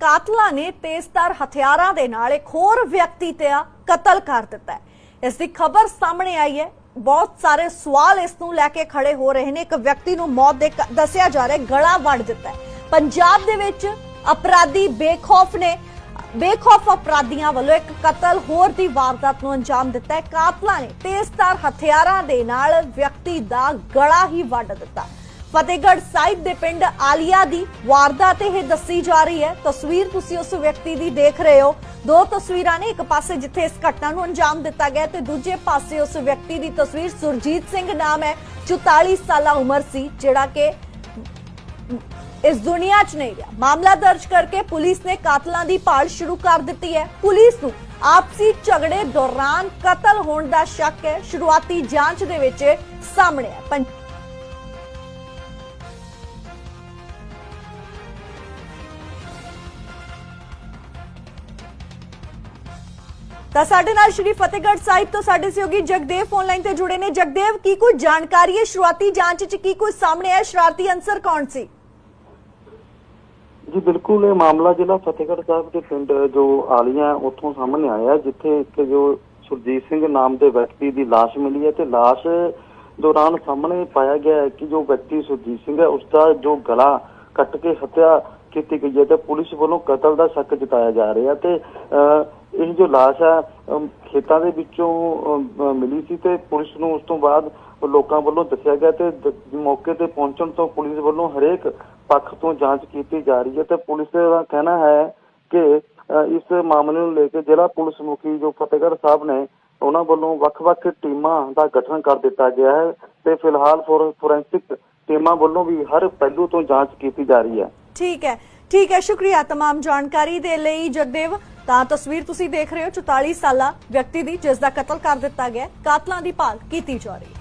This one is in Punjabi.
ਕਾਤਲਾਂ ਨੇ ਤੇਜ਼ਧਾਰ ਹਥਿਆਰਾਂ ਦੇ ਨਾਲ ਇੱਕ ਹੋਰ ਵਿਅਕਤੀ ਤੇ ਕਤਲ ਕਰ ਦਿੱਤਾ ਇਸ ਦੀ ਖਬਰ ਸਾਹਮਣੇ ਆਈ ਹੈ। ਬਹੁਤ ਸਾਰੇ ਸਵਾਲ ਇਸ ਨੂੰ ਲੈ ਕੇ ਖੜੇ ਹੋ ਰਹੇ ਨੇ। ਇੱਕ ਵਿਅਕਤੀ ਨੂੰ ਮੌਤ ਦੇ ਦੱਸਿਆ ਜਾ ਰਿਹਾ ਗਲਾ ਵੱਢ ਦਿੱਤਾ ਪੰਜਾਬ ਦੇ ਵਿੱਚ ਅਪਰਾਧੀ ਬੇਖੌਫ ਨੇ, ਬੇਖੌਫ ਅਪਰਾਧੀਆਂ ਵੱਲੋਂ ਇੱਕ ਕਤਲ ਹੋਰ ਦੀ ਵਾਰਦਾਤ ਨੂੰ ਅੰਜਾਮ ਦਿੱਤਾ ਹੈ। ਕਾਤਲਾਂ ਨੇ ਤੇਜ਼ਧਾਰ ਹਥਿਆਰਾਂ ਦੇ ਨਾਲ ਵਿਅਕਤੀ ਦਾ ਗਲਾ ਹੀ ਵੱਢ ਦਿੱਤਾ। ਫਤਿਹਗੜ੍ਹ ਸਾਹਿਬ ਦੇ ਪਿੰਡ ਆਲੀਆ ਦੀ ਵਾਰਦਾਤ ਇਹ ਦੱਸੀ ਜਾ ਰਹੀ ਹੈ। ਤਸਵੀਰ ਤੁਸੀਂ ਉਸ ਵਿਅਕਤੀ ਦੀ ਦੇਖ ਰਹੇ ਹੋ। ਦੋ ਤਸਵੀਰਾਂ ਨੇ, ਇੱਕ ਪਾਸੇ ਜਿੱਥੇ ਇਸ ਘਟਨਾ ਨੂੰ ਅੰਜਾਮ ਦਿੱਤਾ ਗਿਆ ਤੇ ਦੂਜੇ ਪਾਸੇ ਉਸ ਵਿਅਕਤੀ ਦੀ ਤਸਵੀਰ ਸੁਰਜੀਤ ਸਿੰਘ ਨਾਮ ਹੈ। 44 ਸਾਲਾ ਉਮਰ ਸੀ, ਜਿਹੜਾ ਕਿ ਇਸ ਦੁਨੀਆ 'ਚ ਨਹੀਂ ਰਿਹਾ। ਮਾਮਲਾ ਦਰਜ ਕਰਕੇ ਪੁਲਿਸ ਨੇ ਕਾਤਲਾਂ ਦੀ ਭਾਲ ਸ਼ੁਰੂ ਕਰ ਦਿੱਤੀ ਹੈ। ਪੁਲਿਸ ਨੂੰ ਆਪਸੀ ਝਗੜੇ ਦੌਰਾਨ ਕਤਲ ਹੋਣ ਦਾ ਸ਼ੱਕ ਹੈ। ਸ਼ੁਰੂਆਤੀ ਜਾਂਚ ਦੇ ਵਿੱਚ ਸਾਹਮਣੇ ਹੈ ਤਾਂ ਸਾਡੇ ਨਾਲ ਸ਼੍ਰੀ ਫਤਿਹਗੜ੍ਹ ਸਾਹਿਬ ਤੋਂ ਸਾਡੇ ਸਹਿਯੋਗੀ ਜਗਦੇਵ ਫੋਨ ਲਾਈਨ ਤੇ ਜੁੜੇ ਨੇ। ਜਗਦੇਵ, ਕੀ ਕੋਈ ਜਾਣਕਾਰੀ ਹੈ? ਸ਼ੁਰੂਆਤੀ ਜਾਂਚ 'ਚ ਕੀ ਕੋਈ ਸਾਹਮਣੇ ਆਇਆ? ਸ਼ਰਾਰਤੀ ਅਨਸਰ ਕੌਣ ਸੀ? ਜੀ, ਬਿਲਕੁਲ ਇਹ ਮਾਮਲਾ ਜ਼ਿਲ੍ਹਾ ਫਤਿਹਗੜ੍ਹ ਸਾਹਿਬ ਦੇ ਪਿੰਡ ਜੋ ਆਲੀਆਂ ਉੱਥੋਂ ਸਾਹਮਣੇ ਆਇਆ ਜਿੱਥੇ ਇੱਕ ਜੋ ਸੁਰਜੀਤ ਸਿੰਘ ਨਾਮ ਦੇ ਵਿਅਕਤੀ ਦੀ ਲਾਸ਼ ਮਿਲੀ ਹੈ ਤੇ ਲਾਸ਼ ਦੌਰਾਨ ਸਾਹਮਣੇ ਪਾਇਆ ਗਿਆ ਹੈ ਕਿ ਜੋ ਵਿਅਕਤੀ ਸੁਰਜੀਤ ਸਿੰਘ ਹੈ ਉਸ ਦਾ ਜੋ ਗਲਾ ਕੱਟ ਕੇ ਹੱਤਿਆ ਕੀਤੀ ਗਈ ਹੈ ਤੇ ਪੁਲਿਸ ਵੱਲੋਂ ਕਤਲ ਦਾ ਸ਼ੱਕ ਜਤਾਇਆ ਜਾ ਰਿਹਾ ਤੇ ਇਹ ਜੋ ਲਾਸ਼ ਹੈ ਅਮ, ਖੇਤਾਂ ਦੇ ਵਿੱਚੋਂ ਅਮ, ਅਹ, ਮਿਲੀ ਸੀ ਤੇ ਪੁਲਿਸ ਨੂੰ ਉਸ ਤੋਂ ਬਾਅਦ ਲੋਕਾਂ ਵੱਲੋਂ ਦੱਸਿਆ ਗਿਆ ਤੇ ਦ- ਮੌਕੇ ਤੇ ਪਹੁੰਚਣ ਤੋਂ ਪੁਲਿਸ ਵੱਲੋਂ ਹਰੇਕ ਪੱਖ ਤੋਂ ਜਾਂਚ ਕੀਤੀ ਜਾ ਰਹੀ ਹੈ ਤੇ ਪੁਲਿਸ ਦਾ ਕਹਿਣਾ ਹੈ ਕਿ ਅ, ਇਸ ਮਾਮਲੇ ਨੂੰ ਲੈ ਕੇ ਜ਼ਿਲ੍ਹਾ ਪੁਲਿਸ ਮੁਖੀ ਜੋ ਫਤਿਹਗੜ੍ਹ ਸਾਹਿਬ ਨੇ ਉਹਨਾਂ ਵੱਲੋਂ ਵੱਖ-ਵੱਖ ਟੀਮਾਂ ਦਾ ਗਠਨ ਕਰ ਦਿੱਤਾ ਗਿਆ ਹੈ ਤੇ ਫਿਲਹਾਲ ਫੋਰ- ਫੋਰੈਂਸਿਕ ਟੀਮਾਂ ਵੱਲੋਂ ਵੀ ਹਰ ਪਹਿਲੂ ਤੋਂ ਜਾਂਚ ਕੀਤੀ ਜਾ ਰਹੀ ਹੈ ਠੀਕ ਹੈ ਠੀਕ ਹੈ ਸ਼ੁਕਰੀਆ तमाम ਜਾਣਕਾਰੀ ਦੇ ਲਈ ਜਗਦੇਵ ਤਾਂ ਤਸਵੀਰ ਤੁਸੀਂ ਦੇਖ ਰਹੇ ਹੋ 44 ਸਾਲਾ ਵਿਅਕਤੀ ਦੀ ਜਿਸ ਦਾ ਕਤਲ ਕਰ ਦਿੱਤਾ ਗਿਆ ਕਾਤਲਾਂ ਦੀ ਭਾਲ ਕੀਤੀ ਜਾ ਰਹੀ ਹੈ।